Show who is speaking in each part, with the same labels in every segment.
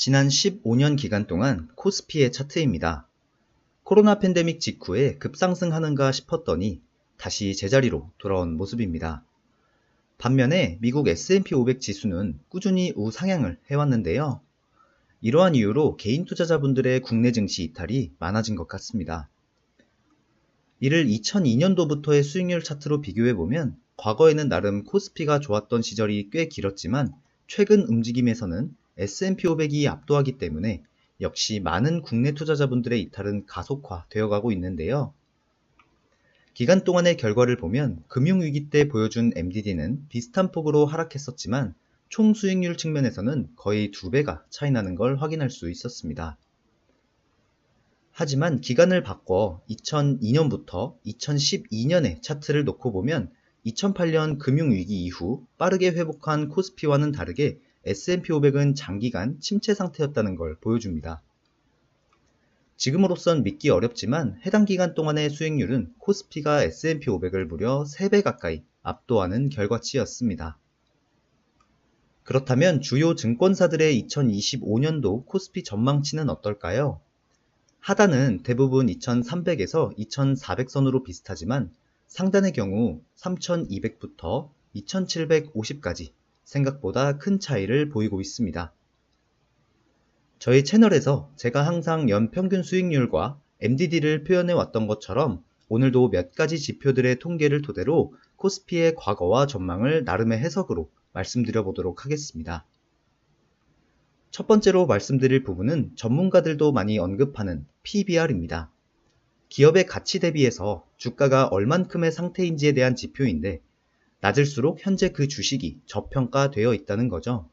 Speaker 1: 지난 15년 기간 동안 코스피의 차트입니다. 코로나 팬데믹 직후에 급상승하는가 싶었더니 다시 제자리로 돌아온 모습입니다. 반면에 미국 S&P 500 지수는 꾸준히 우상향을 해왔는데요. 이러한 이유로 개인 투자자분들의 국내 증시 이탈이 많아진 것 같습니다. 이를 2002년도부터의 수익률 차트로 비교해보면 과거에는 나름 코스피가 좋았던 시절이 꽤 길었지만 최근 움직임에서는 S&P 500이 압도하기 때문에 역시 많은 국내 투자자분들의 이탈은 가속화 되어 가고 있는데요. 기간 동안의 결과를 보면 금융위기 때 보여준 MDD는 비슷한 폭으로 하락했었지만 총 수익률 측면에서는 거의 두 배가 차이나는 걸 확인할 수 있었습니다. 하지만 기간을 바꿔 2002년부터 2012년의 차트를 놓고 보면 2008년 금융위기 이후 빠르게 회복한 코스피와는 다르게 S&P 500은 장기간 침체 상태였다는 걸 보여줍니다. 지금으로선 믿기 어렵지만 해당 기간 동안의 수익률은 코스피가 S&P 500을 무려 3배 가까이 압도하는 결과치였습니다. 그렇다면 주요 증권사들의 2025년도 코스피 전망치는 어떨까요? 하단은 대부분 2300에서 2400선으로 비슷하지만 상단의 경우 3200부터 2750까지 생각보다 큰 차이를 보이고 있습니다. 저희 채널에서 제가 항상 연평균 수익률과 MDD를 표현해 왔던 것처럼 오늘도 몇 가지 지표들의 통계를 토대로 코스피의 과거와 전망을 나름의 해석으로 말씀드려 보도록 하겠습니다. 첫 번째로 말씀드릴 부분은 전문가들도 많이 언급하는 PBR입니다. 기업의 가치 대비해서 주가가 얼만큼의 상태인지에 대한 지표인데 낮을수록 현재 그 주식이 저평가되어 있다는 거죠.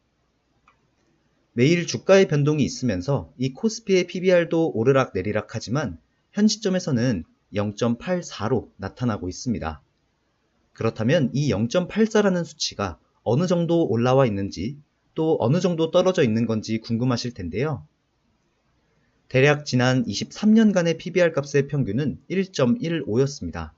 Speaker 1: 매일 주가의 변동이 있으면서 이 코스피의 PBR도 오르락 내리락 하지만 현 시점에서는 0.84로 나타나고 있습니다. 그렇다면 이 0.84라는 수치가 어느 정도 올라와 있는지 또 어느 정도 떨어져 있는 건지 궁금하실 텐데요. 대략 지난 23년간의 PBR 값의 평균은 1.15였습니다.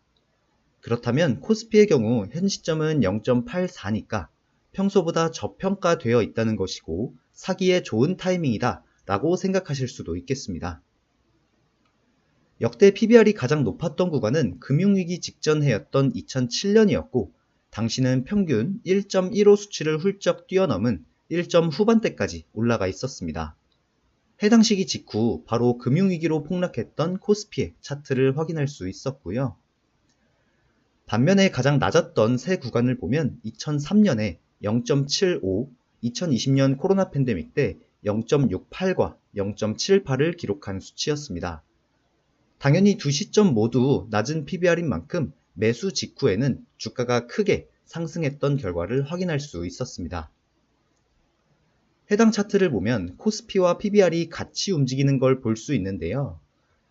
Speaker 1: 그렇다면 코스피의 경우 현 시점은 0.84니까 평소보다 저평가되어 있다는 것이고 사기에 좋은 타이밍이다 라고 생각하실 수도 있겠습니다. 역대 PBR이 가장 높았던 구간은 금융위기 직전 해였던 2007년이었고 당시는 평균 1.15 수치를 훌쩍 뛰어넘은 1점 후반대까지 올라가 있었습니다. 해당 시기 직후 바로 금융위기로 폭락했던 코스피의 차트를 확인할 수 있었고요. 반면에 가장 낮았던 세 구간을 보면 2003년에 0.75, 2020년 코로나 팬데믹 때 0.68과 0.78을 기록한 수치였습니다. 당연히 두 시점 모두 낮은 PBR인 만큼 매수 직후에는 주가가 크게 상승했던 결과를 확인할 수 있었습니다. 해당 차트를 보면 코스피와 PBR이 같이 움직이는 걸 볼 수 있는데요.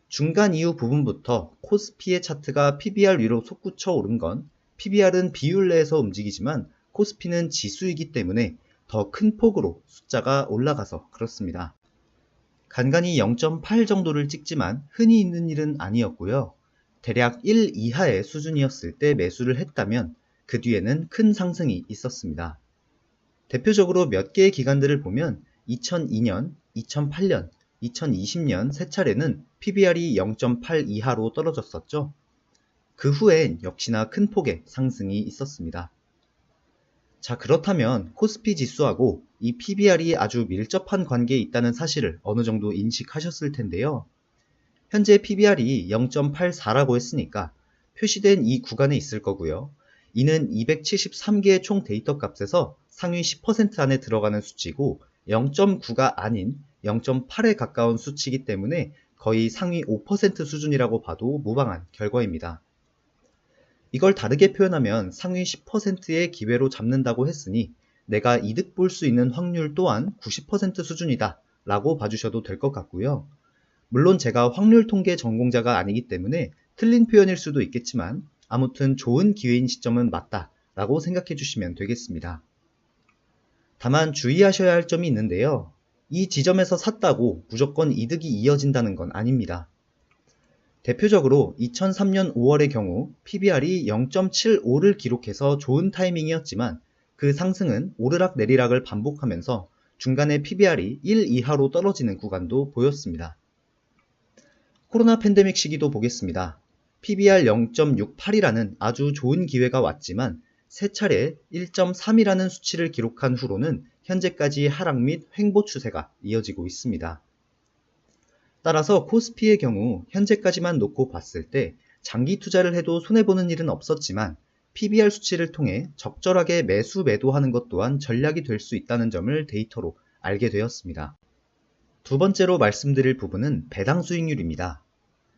Speaker 1: 중간 이후 부분부터 코스피의 차트가 PBR 위로 솟구쳐 오른 건 PBR은 비율 내에서 움직이지만 코스피는 지수이기 때문에 더 큰 폭으로 숫자가 올라가서 그렇습니다. 간간히 0.8 정도를 찍지만 흔히 있는 일은 아니었고요. 대략 1 이하의 수준이었을 때 매수를 했다면 그 뒤에는 큰 상승이 있었습니다. 대표적으로 몇 개의 기간들을 보면 2002년, 2008년, 2020년 세 차례는 PBR이 0.8 이하로 떨어졌었죠. 그 후엔 역시나 큰 폭의 상승이 있었습니다. 자, 그렇다면 코스피 지수하고 이 PBR이 아주 밀접한 관계에 있다는 사실을 어느 정도 인식하셨을 텐데요. 현재 PBR이 0.84라고 했으니까 표시된 이 구간에 있을 거고요. 이는 273개의 총 데이터 값에서 상위 10% 안에 들어가는 수치고 0.9가 아닌 0.8에 가까운 수치이기 때문에 거의 상위 5% 수준이라고 봐도 무방한 결과입니다. 이걸 다르게 표현하면 상위 10%의 기회로 잡는다고 했으니 내가 이득 볼 수 있는 확률 또한 90% 수준이다 라고 봐주셔도 될 것 같고요. 물론 제가 확률 통계 전공자가 아니기 때문에 틀린 표현일 수도 있겠지만 아무튼 좋은 기회인 시점은 맞다 라고 생각해 주시면 되겠습니다. 다만 주의하셔야 할 점이 있는데요. 이 지점에서 샀다고 무조건 이득이 이어진다는 건 아닙니다. 대표적으로 2003년 5월의 경우 PBR이 0.75를 기록해서 좋은 타이밍이었지만 그 상승은 오르락 내리락을 반복하면서 중간에 PBR이 1 이하로 떨어지는 구간도 보였습니다. 코로나 팬데믹 시기도 보겠습니다. PBR 0.68이라는 아주 좋은 기회가 왔지만 세 차례 1.3이라는 수치를 기록한 후로는 현재까지 하락 및 횡보 추세가 이어지고 있습니다. 따라서 코스피의 경우 현재까지만 놓고 봤을 때 장기 투자를 해도 손해보는 일은 없었지만 PBR 수치를 통해 적절하게 매수 매도하는 것 또한 전략이 될 수 있다는 점을 데이터로 알게 되었습니다. 두 번째로 말씀드릴 부분은 배당 수익률입니다.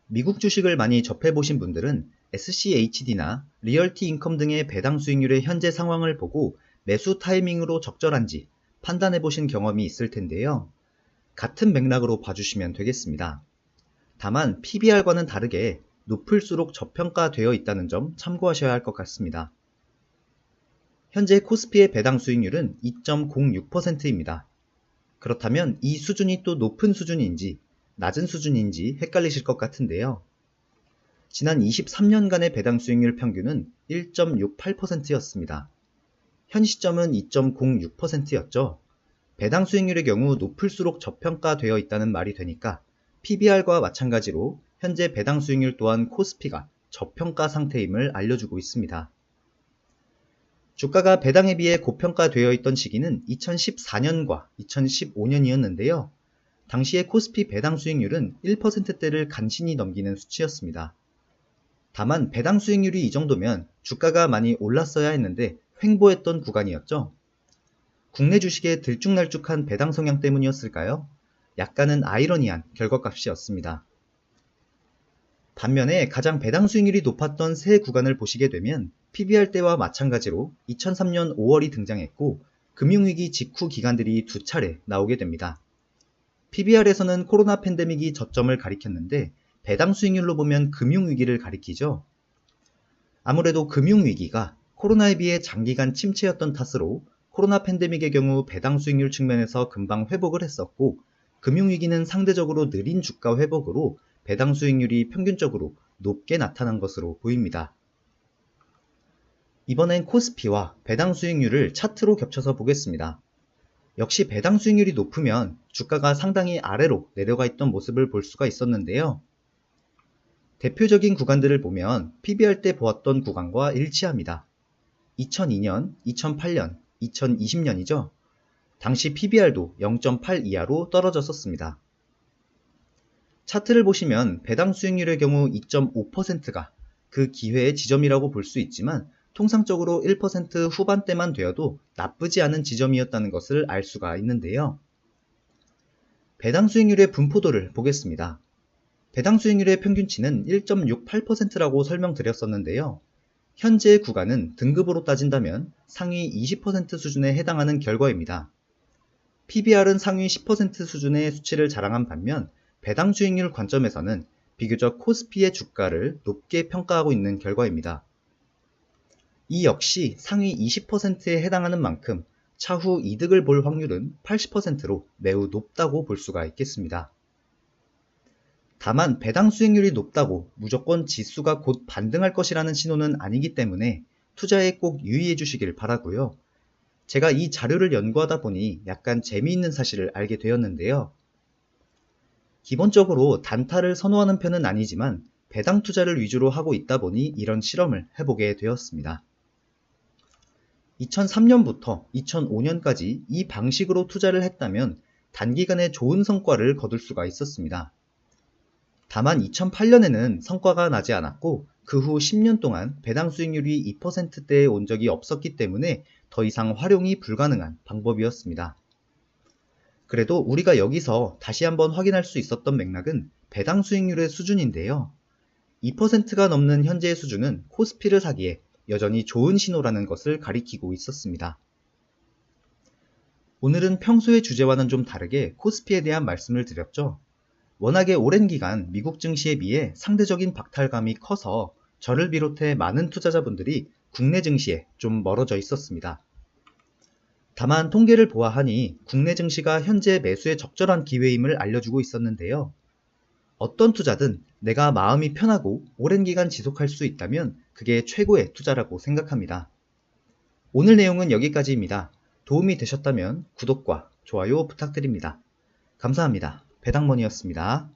Speaker 1: 미국 주식을 많이 접해보신 분들은 SCHD나 리얼티 인컴 등의 배당 수익률의 현재 상황을 보고 매수 타이밍으로 적절한지 판단해 보신 경험이 있을 텐데요. 같은 맥락으로 봐주시면 되겠습니다. 다만 PBR과는 다르게 높을수록 저평가되어 있다는 점 참고하셔야 할 것 같습니다. 현재 코스피의 배당 수익률은 2.06%입니다. 그렇다면 이 수준이 또 높은 수준인지 낮은 수준인지 헷갈리실 것 같은데요. 지난 23년간의 배당 수익률 평균은 1.68%였습니다. 현 시점은 2.06%였죠. 배당 수익률의 경우 높을수록 저평가되어 있다는 말이 되니까 PBR과 마찬가지로 현재 배당 수익률 또한 코스피가 저평가 상태임을 알려주고 있습니다. 주가가 배당에 비해 고평가되어 있던 시기는 2014년과 2015년이었는데요. 당시의 코스피 배당 수익률은 1%대를 간신히 넘기는 수치였습니다. 다만 배당 수익률이 이 정도면 주가가 많이 올랐어야 했는데 횡보했던 구간이었죠. 국내 주식의 들쭉날쭉한 배당 성향 때문이었을까요? 약간은 아이러니한 결과값이었습니다. 반면에 가장 배당 수익률이 높았던 세 구간을 보시게 되면 PBR 때와 마찬가지로 2003년 5월이 등장했고 금융위기 직후 기간들이 두 차례 나오게 됩니다. PBR에서는 코로나 팬데믹이 저점을 가리켰는데 배당 수익률로 보면 금융위기를 가리키죠. 아무래도 금융위기가 코로나에 비해 장기간 침체였던 탓으로 코로나 팬데믹의 경우 배당 수익률 측면에서 금방 회복을 했었고 금융위기는 상대적으로 느린 주가 회복으로 배당 수익률이 평균적으로 높게 나타난 것으로 보입니다. 이번엔 코스피와 배당 수익률을 차트로 겹쳐서 보겠습니다. 역시 배당 수익률이 높으면 주가가 상당히 아래로 내려가 있던 모습을 볼 수가 있었는데요. 대표적인 구간들을 보면 PBR 때 보았던 구간과 일치합니다. 2002년, 2008년, 2020년이죠. 당시 PBR도 0.8 이하로 떨어졌었습니다. 차트를 보시면 배당 수익률의 경우 2.5%가 그 기회의 지점이라고 볼 수 있지만 통상적으로 1% 후반대만 되어도 나쁘지 않은 지점이었다는 것을 알 수가 있는데요. 배당 수익률의 분포도를 보겠습니다. 배당 수익률의 평균치는 1.68%라고 설명드렸었는데요. 현재 구간은 등급으로 따진다면 상위 20% 수준에 해당하는 결과입니다. PBR은 상위 10% 수준의 수치를 자랑한 반면 배당 수익률 관점에서는 비교적 코스피의 주가를 높게 평가하고 있는 결과입니다. 이 역시 상위 20%에 해당하는 만큼 차후 이득을 볼 확률은 80%로 매우 높다고 볼 수가 있겠습니다. 다만 배당 수익률이 높다고 무조건 지수가 곧 반등할 것이라는 신호는 아니기 때문에 투자에 꼭 유의해 주시길 바라고요. 제가 이 자료를 연구하다 보니 약간 재미있는 사실을 알게 되었는데요. 기본적으로 단타를 선호하는 편은 아니지만 배당 투자를 위주로 하고 있다 보니 이런 실험을 해보게 되었습니다. 2003년부터 2005년까지 이 방식으로 투자를 했다면 단기간에 좋은 성과를 거둘 수가 있었습니다. 다만 2008년에는 성과가 나지 않았고 그 후 10년 동안 배당 수익률이 2%대에 온 적이 없었기 때문에 더 이상 활용이 불가능한 방법이었습니다. 그래도 우리가 여기서 다시 한번 확인할 수 있었던 맥락은 배당 수익률의 수준인데요. 2%가 넘는 현재의 수준은 코스피를 사기에 여전히 좋은 신호라는 것을 가리키고 있었습니다. 오늘은 평소의 주제와는 좀 다르게 코스피에 대한 말씀을 드렸죠. 워낙에 오랜 기간 미국 증시에 비해 상대적인 박탈감이 커서 저를 비롯해 많은 투자자분들이 국내 증시에 좀 멀어져 있었습니다. 다만 통계를 보아하니 국내 증시가 현재 매수에 적절한 기회임을 알려주고 있었는데요. 어떤 투자든 내가 마음이 편하고 오랜 기간 지속할 수 있다면 그게 최고의 투자라고 생각합니다. 오늘 내용은 여기까지입니다. 도움이 되셨다면 구독과 좋아요 부탁드립니다. 감사합니다. 배당머니였습니다.